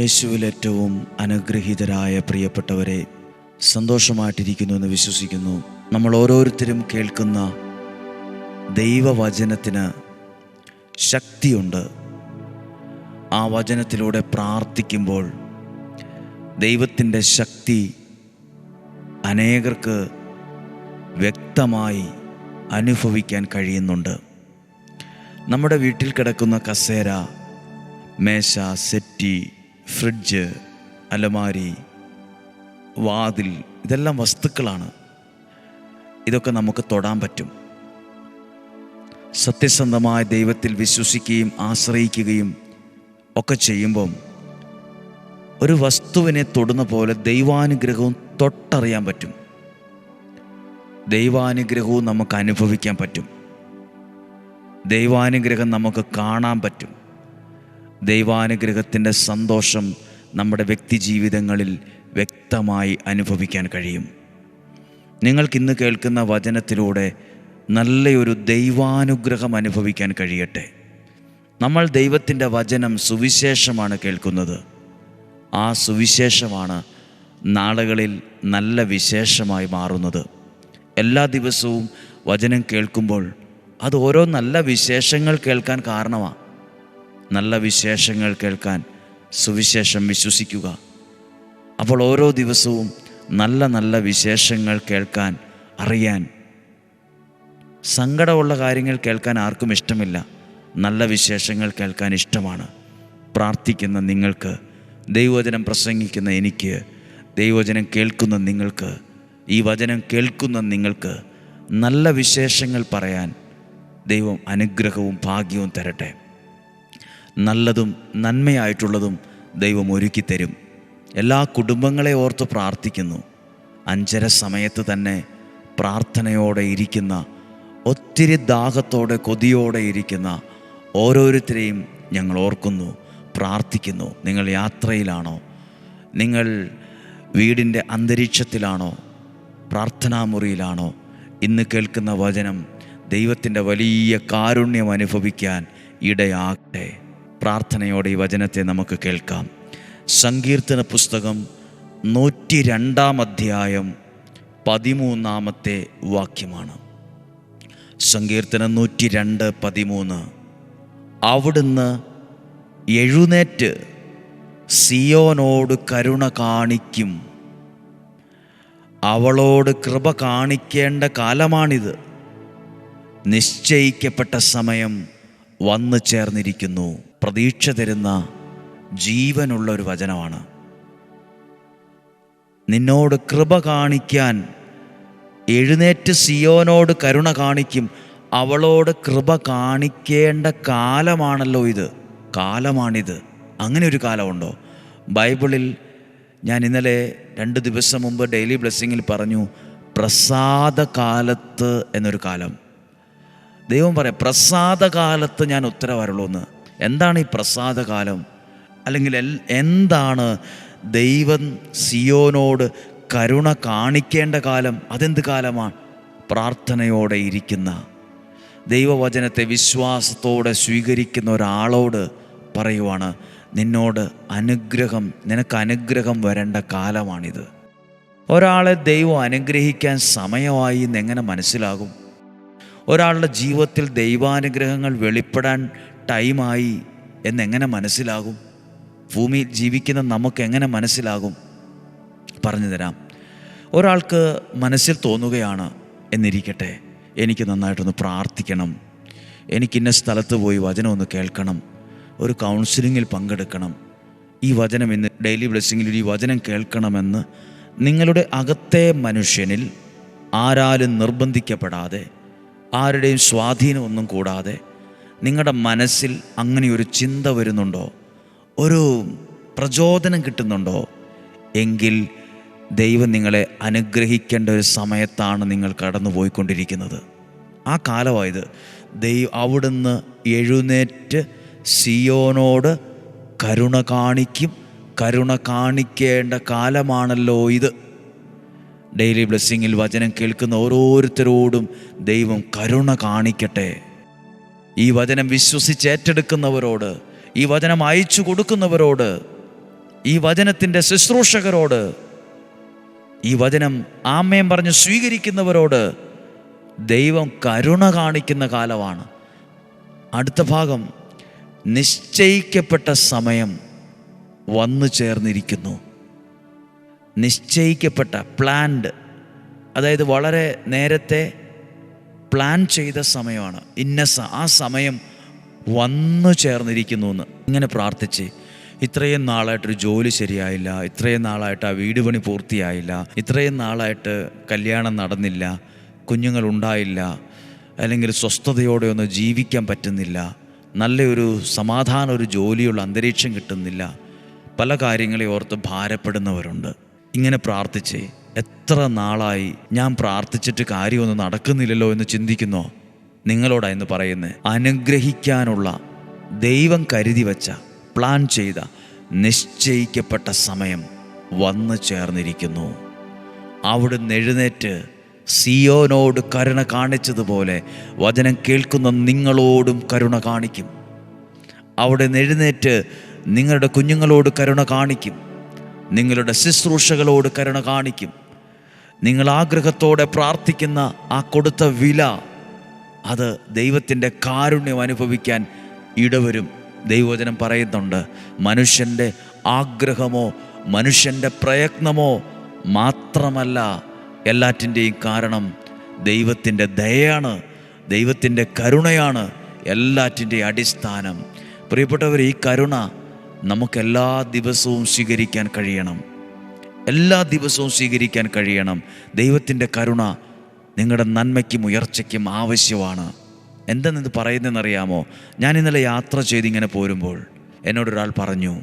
യേശുവിൽ ഏറ്റവും അനുഗ്രഹീതരായ പ്രിയപ്പെട്ടവരെ സന്തോഷമായിട്ടിരിക്കുന്നു എന്ന് വിശ്വസിക്കുന്നു. നമ്മൾ ഓരോരുത്തരും കേൾക്കുന്ന ദൈവവചനത്തിന് ശക്തിയുണ്ട്. ആ വചനത്തിലൂടെ പ്രാർത്ഥിക്കുമ്പോൾ ദൈവത്തിന്റെ ശക്തി അനേകർക്ക് വ്യക്തമായി അനുഭവിക്കാൻ കഴിയുന്നുണ്ട്. നമ്മുടെ വീട്ടിൽ കിടക്കുന്ന കസേര മേശ സെറ്റി ഫ്രിഡ്ജ് അലമാരി വാതിൽ ഇതെല്ലാം വസ്തുക്കളാണ്. ഇതൊക്കെ നമുക്ക് തൊടാൻ പറ്റും. സത്യസന്ധമായ ദൈവത്തിൽ വിശ്വസിക്കുകയും ആശ്രയിക്കുകയും ഒക്കെ ചെയ്യുമ്പം ഒരു വസ്തുവിനെ തൊടുന്ന പോലെ ദൈവാനുഗ്രഹവും തൊട്ടറിയാൻ പറ്റും. ദൈവാനുഗ്രഹവും നമുക്ക് അനുഭവിക്കാൻ പറ്റും. ദൈവാനുഗ്രഹം നമുക്ക് കാണാൻ പറ്റും. ദൈവാനുഗ്രഹത്തിന്റെ സന്തോഷം നമ്മുടെ വ്യക്തി ജീവിതങ്ങളിൽ വ്യക്തമായി അനുഭവിക്കാൻ കഴിയും. നിങ്ങൾക്കിന്ന് കേൾക്കുന്ന വചനത്തിലൂടെ നല്ലൊരു ദൈവാനുഗ്രഹം അനുഭവിക്കാൻ കഴിയട്ടെ. നമ്മൾ ദൈവത്തിന്റെ വചനം സുവിശേഷമാണ് കേൾക്കുന്നത്. ആ സുവിശേഷമാണ് നാളുകളിൽ നല്ല വിശേഷമായി മാറുന്നത്. എല്ലാ ദിവസവും വചനം കേൾക്കുമ്പോൾ അത് ഓരോ നല്ല വിശേഷങ്ങൾ കേൾക്കാൻ കാരണമാണ് നല്ല വിശേഷങ്ങൾ കേൾക്കാൻ സുവിശേഷം വിശ്വസിക്കുക. അപ്പോൾ ഓരോ ദിവസവും നല്ല നല്ല വിശേഷങ്ങൾ കേൾക്കാൻ അറിയാൻ സങ്കടമുള്ള കാര്യങ്ങൾ കേൾക്കാൻ ആർക്കും ഇഷ്ടമില്ല. നല്ല വിശേഷങ്ങൾ കേൾക്കാൻ ഇഷ്ടമാണ്. പ്രാർത്ഥിക്കുന്ന നിങ്ങൾക്ക് ദൈവവചനം പ്രസംഗിക്കുന്ന എനിക്ക് ദൈവവചനം കേൾക്കുന്ന നിങ്ങൾക്ക് ഈ വചനം കേൾക്കുന്ന നിങ്ങൾക്ക് നല്ല വിശേഷങ്ങൾ പറയാൻ ദൈവം അനുഗ്രഹവും ഭാഗ്യവും തരട്ടെ. നല്ലതും നന്മയായിട്ടുള്ളതും ദൈവം ഒരുക്കിത്തരും എല്ലാ കുടുംബങ്ങളെ ഓർത്ത് പ്രാർത്ഥിക്കുന്നു. അഞ്ചര സമയത്ത് തന്നെ പ്രാർത്ഥനയോടെ ഇരിക്കുന്ന ഒത്തിരി ദാഹത്തോടെ കൊതിയോടെ ഇരിക്കുന്ന ഓരോരുത്തരെയും ഞങ്ങൾ ഓർക്കുന്നു പ്രാർത്ഥിക്കുന്നു. നിങ്ങൾ യാത്രയിലാണോ? നിങ്ങൾ വീടിന്റെ അന്തരീക്ഷത്തിലാണോ? പ്രാർത്ഥനാമുറിയിലാണോ? ഇന്ന് കേൾക്കുന്ന വചനം ദൈവത്തിന്റെ വലിയ കാരുണ്യം അനുഭവിക്കാൻ ഇടയാകട്ടെ. പ്രാർത്ഥനയോടെ ഈ വചനത്തെ നമുക്ക് കേൾക്കാം. സങ്കീർത്തന പുസ്തകം നൂറ്റി രണ്ടാം അധ്യായം പതിമൂന്നാമത്തെ വാക്യമാണ്. സങ്കീർത്തനം നൂറ്റി രണ്ട് പതിമൂന്ന്. അവിടുന്ന് എഴുന്നേറ്റ് സിയോനോട് കരുണ കാണിക്കും. അവളോട് കൃപ കാണിക്കേണ്ട കാലമാണിത്. നിശ്ചയിക്കപ്പെട്ട സമയം വന്നു ചേർന്നിരിക്കുന്നു. പ്രതീക്ഷ തരുന്ന ജീവനുള്ള ഒരു വചനമാണ്. നിന്നോട് കൃപ കാണിക്കാൻ എഴുന്നേറ്റ് സിയോനോട് കരുണ കാണിക്കും. അവളോട് കൃപ കാണിക്കേണ്ട കാലമാണല്ലോ ഇത്. കാലമാണിത്. അങ്ങനെ ഒരു കാലമുണ്ടോ? ബൈബിളിൽ ഞാൻ ഇന്നലെ രണ്ട് ദിവസം മുമ്പ് ഡെയിലി ബ്ലെസ്സിങ്ങിൽ പറഞ്ഞു പ്രസാദകാലത്ത് എന്നൊരു കാലം. ദൈവം പറയാം പ്രസാദകാലത്ത് ഞാൻ ഉത്തരവരുള്ളൂ എന്ന് എന്താണ് ഈ പ്രസാദകാലം? അല്ലെങ്കിൽ എന്താണ് ദൈവം സിയോനോട് കരുണ കാണിക്കേണ്ട കാലം? അതെന്ത് കാലമാണ്? പ്രാർത്ഥനയോടെ ഇരിക്കുന്ന. ദൈവവചനത്തെ വിശ്വാസത്തോടെ സ്വീകരിക്കുന്ന ഒരാളോട് പറയുവാണ് നിന്നോട് അനുഗ്രഹം നിനക്ക് അനുഗ്രഹം വരേണ്ട കാലമാണിത്. ഒരാളെ ദൈവം അനുഗ്രഹിക്കാൻ സമയമായി എന്നെങ്ങനെ മനസ്സിലാകും? ഒരാളുടെ ജീവിതത്തിൽ ദൈവാനുഗ്രഹങ്ങൾ വെളിപ്പെടാൻ ടൈമായി എന്നെങ്ങനെ മനസ്സിലാകും? ഭൂമിയിൽ ജീവിക്കുന്ന നമുക്ക് എങ്ങനെ മനസ്സിലാകും? പറഞ്ഞു തരാം. ഒരാൾക്ക് മനസ്സിൽ തോന്നുകയാണ് എന്നിരിക്കട്ടെ എനിക്ക് നന്നായിട്ടൊന്ന് പ്രാർത്ഥിക്കണം. എനിക്കിന്ന സ്ഥലത്ത് പോയി വചനം ഒന്ന് കേൾക്കണം. ഒരു കൗൺസിലിങ്ങിൽ പങ്കെടുക്കണം. ഈ വചനം ഇന്ന് ഡെയിലി ബ്ലെസ്സിങ്ങിൽ ഈ വചനം കേൾക്കണമെന്ന് നിങ്ങളുടെ അകത്തെ മനുഷ്യനിൽ ആരാലും നിർബന്ധിക്കപ്പെടാതെ ആരുടെയും സ്വാധീനമൊന്നും കൂടാതെ നിങ്ങളുടെ മനസ്സിൽ അങ്ങനെ ഒരു ചിന്ത വരുന്നുണ്ടോ? ഒരു പ്രചോദനം കിട്ടുന്നുണ്ടോ? എങ്കിൽ ദൈവം നിങ്ങളെ അനുഗ്രഹിക്കേണ്ട ഒരു സമയത്താണ് നിങ്ങൾ കടന്നുപോയിക്കൊണ്ടിരിക്കുന്നത്. ആ കാലമായത് ദൈവം അവിടുന്ന് എഴുന്നേറ്റ് സിയോനോട് കരുണ കാണിക്കും. കരുണ കാണിക്കേണ്ട കാലമാണല്ലോ ഇത്. ഡെയിലി ബ്ലെസ്സിങ്ങിൽ വചനം കേൾക്കുന്ന ഓരോരുത്തരോടും ദൈവം കരുണ കാണിക്കട്ടെ. ഈ വചനം വിശ്വസിച്ച് ഏറ്റെടുക്കുന്നവരോട് ഈ വചനം അയച്ചു കൊടുക്കുന്നവരോട് ഈ വചനത്തിന്റെ ശുശ്രൂഷകരോട് ഈ വചനം ആമയം പറഞ്ഞ് സ്വീകരിക്കുന്നവരോട് ദൈവം കരുണ കാണിക്കുന്ന കാലമാണ്. അടുത്ത ഭാഗം നിശ്ചയിക്കപ്പെട്ട സമയം വന്നു ചേർന്നിരിക്കുന്നു. നിശ്ചയിക്കപ്പെട്ട പ്ലാൻഡ് അതായത് വളരെ നേരത്തെ പ്ലാൻ ചെയ്ത സമയമാണ്. ഇന്ന ആ സമയം വന്നു ചേർന്നിരിക്കുന്നു എന്ന് ഇങ്ങനെ പ്രാർത്ഥിച്ച് ഇത്രയും നാളായിട്ടൊരു ജോലി ശരിയായില്ല ഇത്രയും നാളായിട്ട് ആ വീട് പണി പൂർത്തിയായില്ല ഇത്രയും നാളായിട്ട് കല്യാണം നടന്നില്ല കുഞ്ഞുങ്ങൾ ഉണ്ടായില്ല അല്ലെങ്കിൽ സ്വസ്ഥതയോടെ ഒന്ന് ജീവിക്കാൻ പറ്റുന്നില്ല നല്ലൊരു സമാധാന ഒരു ജോലിയുള്ള അന്തരീക്ഷം കിട്ടുന്നില്ല. പല കാര്യങ്ങളെ ഓർത്ത് ഭാരപ്പെടുന്നവരുണ്ട്. ഇങ്ങനെ പ്രാർത്ഥിച്ചേ എത്ര നാളായി ഞാൻ പ്രാർത്ഥിച്ചിട്ട് കാര്യമൊന്നും നടക്കുന്നില്ലല്ലോ എന്ന് ചിന്തിക്കുന്നോ? നിങ്ങളോടാ എന്ന് പറയുന്നത് അനുഗ്രഹിക്കാനുള്ള ദൈവം കരുതി വച്ച പ്ലാൻ ചെയ്ത നിശ്ചയിക്കപ്പെട്ട സമയം വന്നു ചേർന്നിരിക്കുന്നു. അവിടുന്ന് എഴുന്നേറ്റ് സിയോനോട് കരുണ കാണിച്ചതുപോലെ വചനം കേൾക്കുന്ന നിങ്ങളോടും കരുണ കാണിക്കും. അവിടെ എഴുന്നേറ്റ് നിങ്ങളുടെ കുഞ്ഞുങ്ങളോട് കരുണ കാണിക്കും. നിങ്ങളുടെ ശുശ്രൂഷകളോട് കരുണ കാണിക്കും. നിങ്ങൾ ആഗ്രഹത്തോടെ പ്രാർത്ഥിക്കുന്ന ആ കൊടുത്ത വില അത് ദൈവത്തിന്റെ കാരുണ്യം അനുഭവിക്കാൻ ഇടവരും. ദൈവവചനം പറയുന്നുണ്ട് മനുഷ്യന്റെ ആഗ്രഹമോ മനുഷ്യന്റെ പ്രയത്നമോ മാത്രമല്ല എല്ലാറ്റിന്റെയും കാരണം ദൈവത്തിന്റെ ദയയാണ് ദൈവത്തിന്റെ കരുണയാണ് എല്ലാറ്റിന്റെയും അടിസ്ഥാനം. പ്രിയപ്പെട്ടവർ ഈ കരുണ നമുക്ക് എല്ലാ ദിവസവും സ്വീകരിക്കാൻ കഴിയണം. എല്ലാ ദിവസവും സ്വീകരിക്കാൻ കഴിയണം. ദൈവത്തിന്റെ കരുണ നിങ്ങളുടെ നന്മയ്ക്കും ഉയർച്ചയ്ക്കും ആവശ്യമാണ്. എന്തെന്നിത് പറയുന്നതെന്നറിയാമോ? ഞാൻ ഇന്നലെ യാത്ര ചെയ്ത് ചെയ്തിങ്ങനെ പോരുമ്പോൾ എന്നോടൊരാൾ പറഞ്ഞു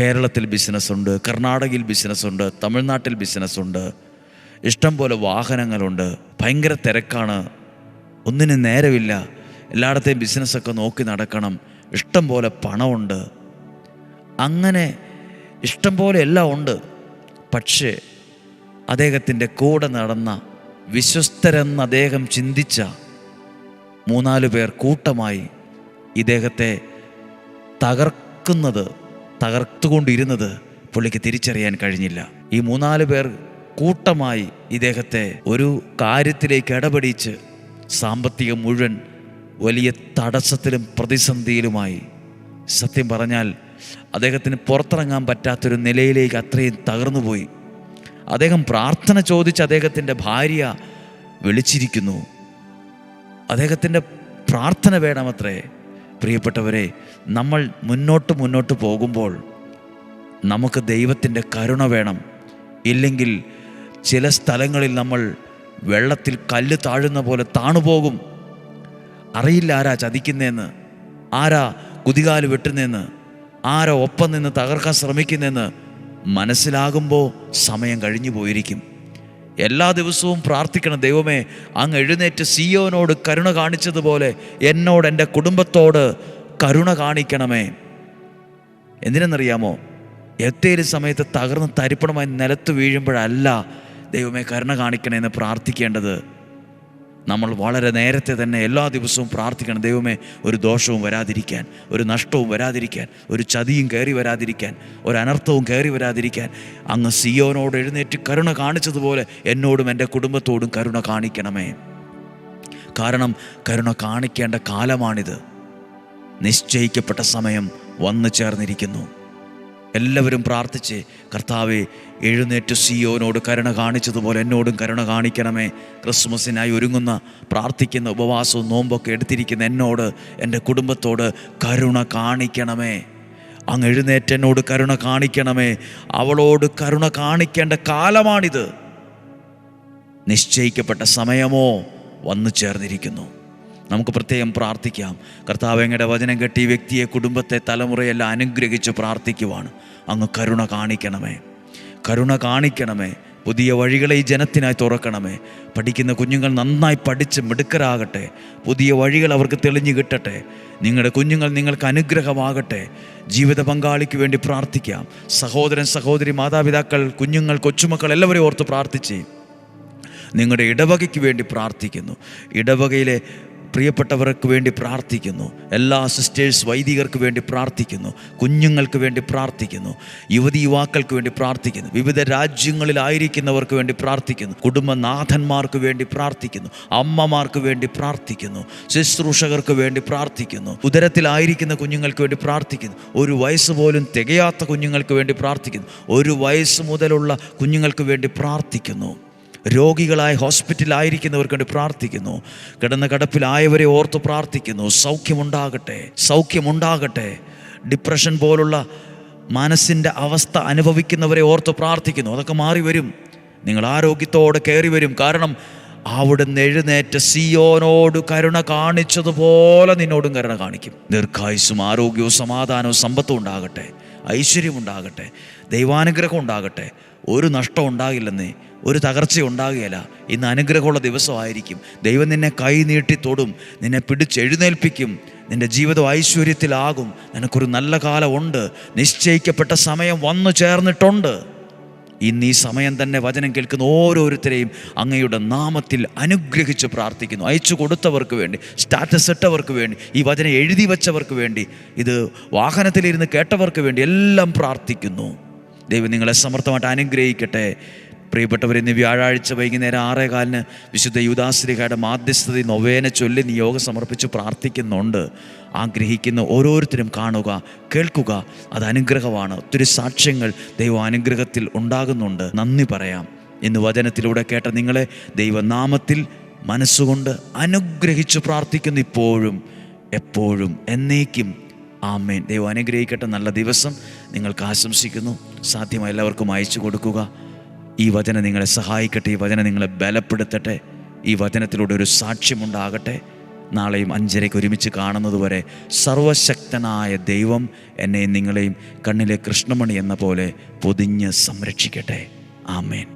കേരളത്തിൽ ബിസിനസ്സുണ്ട് കർണാടകയിൽ ബിസിനസ്സുണ്ട് തമിഴ്നാട്ടിൽ ബിസിനസ്സുണ്ട് ഇഷ്ടം പോലെ വാഹനങ്ങളുണ്ട് ഭയങ്കര തിരക്കാണ് ഒന്നിനും നേരമില്ല എല്ലായിടത്തെയും ബിസിനസ്സൊക്കെ നോക്കി നടക്കണം ഇഷ്ടം പോലെ പണമുണ്ട് അങ്ങനെ ഇഷ്ടം പോലെ എല്ലാം ഉണ്ട്. പക്ഷേ അദ്ദേഹത്തിന്റെ കൂടെ നടന്ന വിശ്വസ്തരെന്ന് അദ്ദേഹം ചിന്തിച്ച മൂന്നാൽ പേർ കൂട്ടമായി ഇദ്ദേഹത്തെ തകർക്കുന്നത് തകർത്തുകൊണ്ടിരുന്നത് പുള്ളിക്ക് തിരിച്ചറിയാൻ കഴിഞ്ഞില്ല. ഈ മൂന്നാൽ പേർ കൂട്ടമായി ഇദ്ദേഹത്തെ ഒരു കാര്യത്തിലേക്ക് ഇടപെടിച്ച് സാമ്പത്തികം മുഴുവൻ വലിയ തടസ്സത്തിലും പ്രതിസന്ധിയിലുമായി. സത്യം പറഞ്ഞാൽ അദ്ദേഹത്തിന് പുറത്തിറങ്ങാൻ പറ്റാത്തൊരു നിലയിലേക്ക് അത്രയും തകർന്നുപോയി. അദ്ദേഹം പ്രാർത്ഥന ചോദിച്ച് അദ്ദേഹത്തിന്റെ ഭാര്യ വിളിച്ചിരിക്കുന്നു. അദ്ദേഹത്തിന്റെ പ്രാർത്ഥന വേണമത്രേ. പ്രിയപ്പെട്ടവരെ നമ്മൾ മുന്നോട്ട് മുന്നോട്ട് പോകുമ്പോൾ നമുക്ക് ദൈവത്തിന്റെ കരുണ വേണം. ഇല്ലെങ്കിൽ ചില സ്ഥലങ്ങളിൽ നമ്മൾ വെള്ളത്തിൽ കല്ല് താഴുന്ന പോലെ താണുപോകും. അറിയില്ല ആരാ ചതിക്കുന്നതെന്ന് ആരാ കുതികാൽ വെട്ടുന്നതെന്ന് ആരാ ഒപ്പം നിന്ന് തകർക്കാൻ ശ്രമിക്കുന്നെന്ന് മനസ്സിലാകുമ്പോൾ സമയം കഴിഞ്ഞു പോയിരിക്കും. എല്ലാ ദിവസവും പ്രാർത്ഥിക്കണം ദൈവമേ അങ്ങ് എഴുന്നേറ്റ് സിയോനോട് കരുണ കാണിച്ചതുപോലെ എന്നോട് എന്റെ കുടുംബത്തോട് കരുണ കാണിക്കണമേ. എന്തിനെന്നറിയാമോ? എത്തേലും സമയത്ത് തകർന്ന് തരിപ്പണമായി നിലത്ത് വീഴുമ്പോഴല്ല ദൈവമേ കരുണ കാണിക്കണേ എന്ന് പ്രാർത്ഥിക്കേണ്ടത്. നമ്മൾ വളരെ നേരത്തെ തന്നെ എല്ലാ ദിവസവും പ്രാർത്ഥിക്കണം. ദൈവമേ ഒരു ദോഷവും വരാതിരിക്കാൻ ഒരു നഷ്ടവും വരാതിരിക്കാൻ ഒരു ചതിയും കയറി വരാതിരിക്കാൻ ഒരു അനർത്ഥവും കയറി വരാതിരിക്കാൻ. അങ്ങ് സിയോനോട് എഴുന്നേറ്റ് കരുണ കാണിച്ചതുപോലെ എന്നോടും എന്റെ കുടുംബത്തോടും കരുണ കാണിക്കണമേ. കാരണം കരുണ കാണിക്കേണ്ട കാലമാണിത്. നിശ്ചയിക്കപ്പെട്ട സമയം വന്നു ചേർന്നിരിക്കുന്നു. എല്ലാവരും പ്രാർത്ഥിച്ച് കർത്താവെ എഴുന്നേറ്റ് സിയോനോട് കരുണ കാണിച്ചതുപോലെ എന്നോടും കരുണ കാണിക്കണമേ. ക്രിസ്മസിനായി ഒരുങ്ങുന്ന പ്രാർത്ഥിക്കുന്ന ഉപവാസവും നോമ്പൊക്കെ എടുത്തിരിക്കുന്ന എന്നോട് എന്റെ കുടുംബത്തോട് കരുണ കാണിക്കണമേ. അങ്ങ് എഴുന്നേറ്റ് എന്നോട് കരുണ കാണിക്കണമേ. അവളോട് കരുണ കാണിക്കേണ്ട കാലമാണിത്. നിശ്ചയിക്കപ്പെട്ട സമയമോ വന്നു ചേർന്നിരിക്കുന്നു. നമുക്ക് പ്രത്യേകം പ്രാർത്ഥിക്കാം. കർത്താവ് എങ്ങയുടെ വചനം കെട്ടി വ്യക്തിയെ കുടുംബത്തെ തലമുറയെല്ലാം അനുഗ്രഹിച്ച് പ്രാർത്ഥിക്കുവാണ്. അങ്ങ് കരുണ കാണിക്കണമേ. കരുണ കാണിക്കണമേ. പുതിയ വഴികളെ ഈ ജനത്തിനായി തുറക്കണമേ. പഠിക്കുന്ന കുഞ്ഞുങ്ങൾ നന്നായി പഠിച്ച് മിടുക്കരാകട്ടെ. പുതിയ വഴികൾ അവർക്ക് തെളിഞ്ഞു കിട്ടട്ടെ. നിങ്ങളുടെ കുഞ്ഞുങ്ങൾ നിങ്ങൾക്ക് അനുഗ്രഹമാകട്ടെ. ജീവിത പങ്കാളിക്ക് വേണ്ടി പ്രാർത്ഥിക്കാം. സഹോദരൻ സഹോദരി മാതാപിതാക്കൾ കുഞ്ഞുങ്ങൾ കൊച്ചുമക്കൾ എല്ലാവരെയും ഓർത്ത് പ്രാർത്ഥിച്ച് നിങ്ങളുടെ ഇടവകയ്ക്ക് വേണ്ടി പ്രാർത്ഥിക്കുന്നു. ഇടവകയിലെ പ്രിയപ്പെട്ടവർക്ക് വേണ്ടി പ്രാർത്ഥിക്കുന്നു എല്ലാ സിസ്റ്റേഴ്സ് വൈദികർക്ക് വേണ്ടി പ്രാർത്ഥിക്കുന്നു കുഞ്ഞുങ്ങൾക്ക് വേണ്ടി പ്രാർത്ഥിക്കുന്നു യുവതി യുവാക്കൾക്ക് വേണ്ടി പ്രാർത്ഥിക്കുന്നു വിവിധ രാജ്യങ്ങളിലായിരിക്കുന്നവർക്ക് വേണ്ടി പ്രാർത്ഥിക്കുന്നു കുടുംബനാഥന്മാർക്ക് വേണ്ടി പ്രാർത്ഥിക്കുന്നു അമ്മമാർക്ക് വേണ്ടി പ്രാർത്ഥിക്കുന്നു ശുശ്രൂഷകർക്ക് വേണ്ടി പ്രാർത്ഥിക്കുന്നു ഉദരത്തിലായിരിക്കുന്ന കുഞ്ഞുങ്ങൾക്ക് വേണ്ടി പ്രാർത്ഥിക്കുന്നു ഒരു വയസ്സ് പോലും തികയാത്ത കുഞ്ഞുങ്ങൾക്ക് വേണ്ടി പ്രാർത്ഥിക്കുന്നു ഒരു വയസ്സ് മുതലുള്ള കുഞ്ഞുങ്ങൾക്ക് വേണ്ടി പ്രാർത്ഥിക്കുന്നു രോഗികളായി ഹോസ്പിറ്റലായിരിക്കുന്നവർക്ക് വേണ്ടി പ്രാർത്ഥിക്കുന്നു. കിടന്ന കിടപ്പിലായവരെ ഓർത്ത് പ്രാർത്ഥിക്കുന്നു. സൗഖ്യമുണ്ടാകട്ടെ സൗഖ്യമുണ്ടാകട്ടെ. ഡിപ്രഷൻ പോലുള്ള മനസ്സിന്റെ അവസ്ഥ അനുഭവിക്കുന്നവരെ ഓർത്ത് പ്രാർത്ഥിക്കുന്നു. അതൊക്കെ മാറി വരും. നിങ്ങൾ ആരോഗ്യത്തോടെ കയറി വരും. കാരണം അവിടുന്ന് എഴുന്നേറ്റ് സിയോനോട് കരുണ കാണിച്ചതുപോലെ നിന്നോടും കരുണ കാണിക്കും. ദീർഘായുസും ആരോഗ്യവും സമാധാനവും സമ്പത്തും ഉണ്ടാകട്ടെ. ഐശ്വര്യം ഉണ്ടാകട്ടെ. ദൈവാനുഗ്രഹം ഉണ്ടാകട്ടെ. ഒരു നഷ്ടം ഉണ്ടാകില്ലെന്നേ ഒരു തകർച്ച ഉണ്ടാകുകയില്ല. ഇന്ന് അനുഗ്രഹമുള്ള ദിവസമായിരിക്കും. ദൈവം നിന്നെ കൈ നീട്ടി തൊടും നിന്നെ പിടിച്ചെഴുന്നേൽപ്പിക്കും നിന്റെ ജീവിതം ഐശ്വര്യത്തിലാകും. നിനക്കൊരു നല്ല കാലമുണ്ട്. നിശ്ചയിക്കപ്പെട്ട സമയം വന്നു ചേർന്നിട്ടുണ്ട്. ഇന്ന് ഈ സമയം തന്നെ വചനം കേൾക്കുന്ന ഓരോരുത്തരെയും അങ്ങയുടെ നാമത്തിൽ അനുഗ്രഹിച്ച് പ്രാർത്ഥിക്കുന്നു. അയച്ചു കൊടുത്തവർക്ക് വേണ്ടി സ്റ്റാറ്റസ് ഇട്ടവർക്ക് വേണ്ടി ഈ വചനം എഴുതി വെച്ചവർക്ക് വേണ്ടി ഇത് വാഹനത്തിലിരുന്ന് കേട്ടവർക്ക് വേണ്ടി എല്ലാം പ്രാർത്ഥിക്കുന്നു. ദൈവം നിങ്ങളെ സമർത്ഥമായിട്ട് അനുഗ്രഹിക്കട്ടെ. പ്രിയപ്പെട്ടവർ ഇന്ന് വ്യാഴാഴ്ച വൈകുന്നേരം ആറേ കാലിന് വിശുദ്ധ യുദാശ്രീകയുടെ മാധ്യസ്ഥത നൊവേന ചൊല്ലി നിയോഗം സമർപ്പിച്ച് പ്രാർത്ഥിക്കുന്നുണ്ട്. ആഗ്രഹിക്കുന്ന ഓരോരുത്തരും കാണുക കേൾക്കുക. അത് അനുഗ്രഹമാണ്. ഒത്തിരി സാക്ഷ്യങ്ങൾ ദൈവം അനുഗ്രഹത്തിൽ ഉണ്ടാകുന്നുണ്ട്. നന്ദി പറയാം. ഇന്ന് വചനത്തിലൂടെ കേട്ട നിങ്ങളെ ദൈവനാമത്തിൽ മനസ്സുകൊണ്ട് അനുഗ്രഹിച്ച് പ്രാർത്ഥിക്കുന്നു ഇപ്പോഴും എപ്പോഴും എന്നേക്കും. ആമേൻ. ദൈവം അനുഗ്രഹിക്കട്ടെ. നല്ല ദിവസം. നിങ്ങൾക്ക് ആശംസിക്കുന്നു. സാധ്യമായ എല്ലാവർക്കും അയച്ചു കൊടുക്കുക. ഈ വചനം നിങ്ങളെ സഹായിക്കട്ടെ ഈ വചനം നിങ്ങളെ ബലപ്പെടുത്തട്ടെ ഈ വചനത്തിലൂടെ ഒരു സാക്ഷ്യമുണ്ടാകട്ടെ. നാളെയും അഞ്ചരയ്ക്ക് ഒരുമിച്ച് കാണുന്നതുവരെ സർവശക്തനായ ദൈവം എന്നെയും നിങ്ങളെയും കണ്ണിലെ കൃഷ്ണമണി എന്ന പോലെ പൊതിഞ്ഞ് സംരക്ഷിക്കട്ടെ. ആമേൻ.